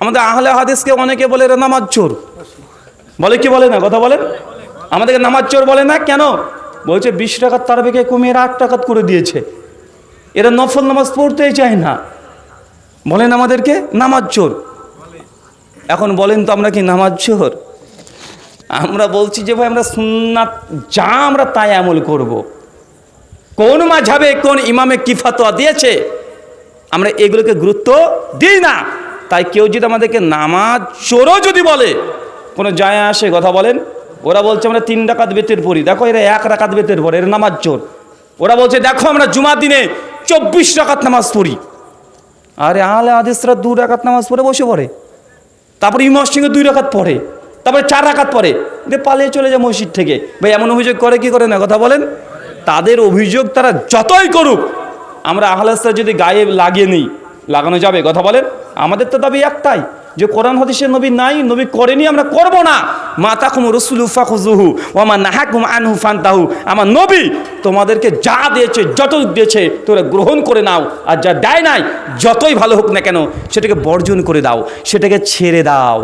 আমাদের আহলে হাদিসকে অনেকে বলে এরা নামাজ চোর। বলে কি বলে না? কথা বলেন। আমাদেরকে নামাজ চোর বলে না? কেন? বলছে, বিশ টাকার তার বেগে কমিয়ে এরা আট টাকাত করে দিয়েছে। এরা নফল নামাজ পড়তেই চায় না। বলেন আমাদেরকে, নামাজ চোর। এখন বলেন তো আমরা কি নামাজ চোর? আমরা বলছি যে ভাই, আমরা সুন্নাত, যা আমরা তাই আমল করব। কোন মাঝাবে কোন ইমামে কি ফতোয়া দিয়েছে, আমরা এগুলোকে গুরুত্ব দিই না। তাই কেউ যদি আমাদেরকে নামাজ চোরও যদি বলে, কোনো যায় আসে কথা বলেন? ওরা বলছে আমরা তিন ডাকাত বেতের পড়ি। দেখো এরা এক রাকাত বেতের পড়ে, এরা নামাজ চোর। ওরা বলছে, দেখো আমরা জুমার দিনে চব্বিশ রাকাত নামাজ পড়ি। আরে আলে আদেশরা দু রাকাত নামাজ পড়ে, বসে পড়ে। তারপরে ইমার সঙ্গে দুই রাকাত পড়ে, তারপরে চার রাকাত পড়ে। দিয়ে পালিয়ে চলে যায় মসজিদ থেকে। ভাই, এমন অভিযোগ করে কি করে না? কথা বলেন। তাদের অভিযোগ তারা যতই করুক, আমরা আহলাস্তা যদি গায়ে লাগিয়ে নিই, লাগানো যাবে, কথা বলেন। আমাদের তো দাবি একটাই, যে কোরআন হদিসের নবী নাই, নবী করেনি, আমরা করব না। মাতা কুম রসুল ফাকুজুহু ও আমার নাহাকুম আনহু ফান্তাহু। আমার নবী তোমাদেরকে যা দিয়েছে যত দিয়েছে, তোরা গ্রহণ করে নাও। আর যা দেয় নাই, যতই ভালো হোক না কেন, সেটাকে বর্জন করে দাও, সেটাকে ছেড়ে দাও।